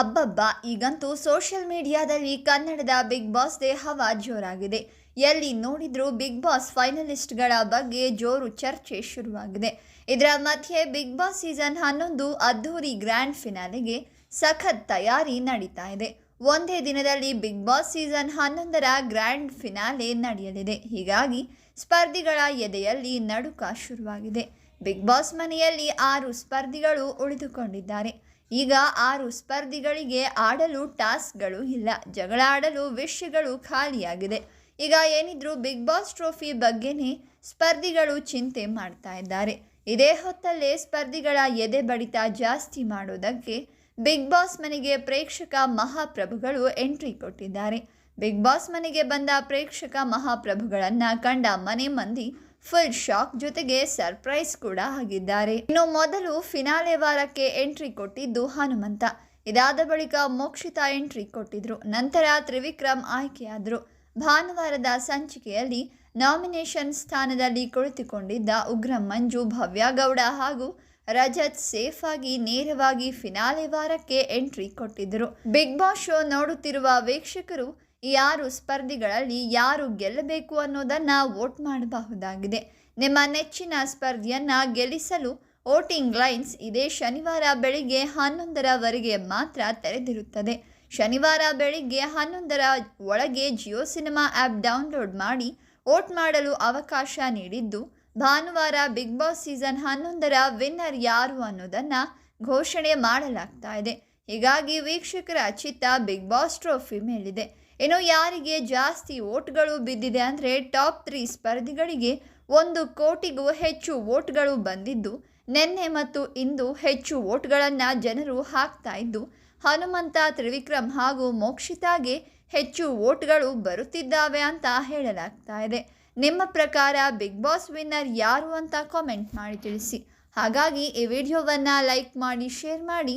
ಅಬ್ಬಬ್ಬ, ಈಗಂತೂ ಸೋಷಿಯಲ್ ಮೀಡಿಯಾದಲ್ಲಿ ಕನ್ನಡದ ಬಿಗ್ ಬಾಸ್ದೇ ಹವಾ ಜೋರಾಗಿದೆ. ಎಲ್ಲಿ ನೋಡಿದ್ರೂ ಬಿಗ್ ಬಾಸ್ ಫೈನಲಿಸ್ಟ್ಗಳ ಬಗ್ಗೆ ಜೋರು ಚರ್ಚೆ ಶುರುವಾಗಿದೆ. ಇದರ ಮಧ್ಯೆ ಬಿಗ್ ಬಾಸ್ ಸೀಸನ್ ಹನ್ನೊಂದು ಅದ್ಧೂರಿ ಗ್ರ್ಯಾಂಡ್ ಫಿನಾಲೆಗೆ ಸಖತ್ ತಯಾರಿ ನಡೀತಾ ಇದೆ. ಒಂದೇ ದಿನದಲ್ಲಿ ಬಿಗ್ ಬಾಸ್ ಸೀಸನ್ ಹನ್ನೊಂದರ ಗ್ರ್ಯಾಂಡ್ ಫಿನಾಲೆ ನಡೆಯಲಿದೆ. ಹೀಗಾಗಿ ಸ್ಪರ್ಧಿಗಳ ಎದೆಯಲ್ಲಿ ನಡುಕ ಶುರುವಾಗಿದೆ. ಬಿಗ್ ಬಾಸ್ ಮನೆಯಲ್ಲಿ ಆರು ಸ್ಪರ್ಧಿಗಳು ಉಳಿದುಕೊಂಡಿದ್ದಾರೆ. ಈಗ ಆರು ಸ್ಪರ್ಧಿಗಳಿಗೆ ಆಡಲು ಟಾಸ್ಕ್ಗಳು ಇಲ್ಲ. ಜಗಳ ಆಡಲು ವಿಷಯಗಳು ಖಾಲಿಯಾಗಿದೆ. ಈಗ ಏನಿದ್ರು ಬಿಗ್ ಬಾಸ್ ಟ್ರೋಫಿ ಬಗ್ಗೆನೇ ಸ್ಪರ್ಧಿಗಳು ಚಿಂತೆ ಮಾಡ್ತಾ ಇದ್ದಾರೆ. ಇದೇ ಹೊತ್ತಲ್ಲೇ ಸ್ಪರ್ಧಿಗಳ ಎದೆ ಬಡಿತ ಜಾಸ್ತಿ ಮಾಡೋದಕ್ಕೆ ಬಿಗ್ ಬಾಸ್ ಮನೆಗೆ ಪ್ರೇಕ್ಷಕ ಮಹಾಪ್ರಭುಗಳು ಎಂಟ್ರಿ ಕೊಟ್ಟಿದ್ದಾರೆ. ಬಿಗ್ ಬಾಸ್ ಮನೆಗೆ ಬಂದ ಪ್ರೇಕ್ಷಕ ಮಹಾಪ್ರಭುಗಳನ್ನು ಕಂಡ ಮನೆ ಮಂದಿ ಫುಲ್ ಶಾಕ್ ಜೊತೆಗೆ ಸರ್ಪ್ರೈಸ್ ಕೂಡ ಆಗಿದ್ದಾರೆ ಇನ್ನು ಮೊದಲು ಫಿನಾಲೆ ವಾರಕ್ಕೆ ಎಂಟ್ರಿ ಕೊಟ್ಟಿದ್ದು ಹನುಮಂತ. ಇದಾದ ಬಳಿಕ ಮೋಕ್ಷಿತಾ ಎಂಟ್ರಿ ಕೊಟ್ಟಿದ್ರು. ನಂತರ ತ್ರಿವಿಕ್ರಮ್ ಆಯ್ಕೆಯಾದರು. ಭಾನುವಾರದ ಸಂಚಿಕೆಯಲ್ಲಿ ನಾಮಿನೇಷನ್ ಸ್ಥಾನದಲ್ಲಿ ಕುಳಿತುಕೊಂಡಿದ್ದ ಉಗ್ರಂ ಮಂಜು, ಭವ್ಯಗೌಡ ಹಾಗೂ ರಜತ್ ಸೇಫ್ ಆಗಿ ನೇರವಾಗಿ ಫಿನಾಲೆ ವಾರಕ್ಕೆ ಎಂಟ್ರಿ ಕೊಟ್ಟಿದ್ದರು ಬಿಗ್ ಬಾಸ್ ಶೋ ನೋಡುತ್ತಿರುವ ವೀಕ್ಷಕರು ಆರು ಸ್ಪರ್ಧಿಗಳಲ್ಲಿ ಯಾರು ಗೆಲ್ಲಬೇಕು ಅನ್ನೋದನ್ನ ವೋಟ್ ಮಾಡಬಹುದಾಗಿದೆ. ನಿಮ್ಮ ನೆಚ್ಚಿನ ಸ್ಪರ್ಧಿಯನ್ನ ಗೆಲ್ಲಿಸಲು ವೋಟಿಂಗ್ ಲೈನ್ಸ್ ಇದೇ ಶನಿವಾರ ಬೆಳಿಗ್ಗೆ ಹನ್ನೊಂದರವರೆಗೆ ಮಾತ್ರ ತೆರೆದಿರುತ್ತದೆ. ಶನಿವಾರ ಬೆಳಿಗ್ಗೆ ಹನ್ನೊಂದರ ಒಳಗೆ ಜಿಯೋ ಸಿನಿಮಾ ಆ್ಯಪ್ ಡೌನ್ಲೋಡ್ ಮಾಡಿ ವೋಟ್ ಮಾಡಲು ಅವಕಾಶ ನೀಡಿದ್ದು, ಭಾನುವಾರ ಬಿಗ್ ಬಾಸ್ ಸೀಸನ್ ಹನ್ನೊಂದರ ವಿನ್ನರ್ ಯಾರು ಅನ್ನೋದನ್ನು ಘೋಷಣೆ ಮಾಡಲಾಗ್ತಾ ಇದೆ. ಹೀಗಾಗಿ ವೀಕ್ಷಕರ ಚಿತ್ತ ಬಿಗ್ ಬಾಸ್ ಟ್ರೋಫಿ ಮೇಲಿದೆ. ಇನ್ನು ಯಾರಿಗೆ ಜಾಸ್ತಿ ವೋಟ್ಗಳು ಬಿದ್ದಿದೆ ಅಂದರೆ ಟಾಪ್ ತ್ರೀ ಸ್ಪರ್ಧಿಗಳಿಗೆ ಒಂದು ಕೋಟಿಗೂ ಹೆಚ್ಚು ವೋಟ್ಗಳು ಬಂದಿದ್ದು, ನಿನ್ನೆ ಮತ್ತು ಇಂದು ಹೆಚ್ಚು ವೋಟ್ಗಳನ್ನು ಜನರು ಹಾಕ್ತಾ ಇದ್ದು, ಹನುಮಂತ, ತ್ರಿವಿಕ್ರಮ್ ಹಾಗೂ ಮೋಕ್ಷಿತಾಗೆ ಹೆಚ್ಚು ವೋಟ್ಗಳು ಬರುತ್ತಿದ್ದಾವೆ ಅಂತ ಹೇಳಲಾಗ್ತಾ ಇದೆ. ನಿಮ್ಮ ಪ್ರಕಾರ ಬಿಗ್ ಬಾಸ್ ವಿನ್ನರ್ ಯಾರು ಅಂತ ಕಾಮೆಂಟ್ ಮಾಡಿ ತಿಳಿಸಿ. ಹಾಗಾಗಿ ಈ ವಿಡಿಯೋವನ್ನು ಲೈಕ್ ಮಾಡಿ ಶೇರ್ ಮಾಡಿ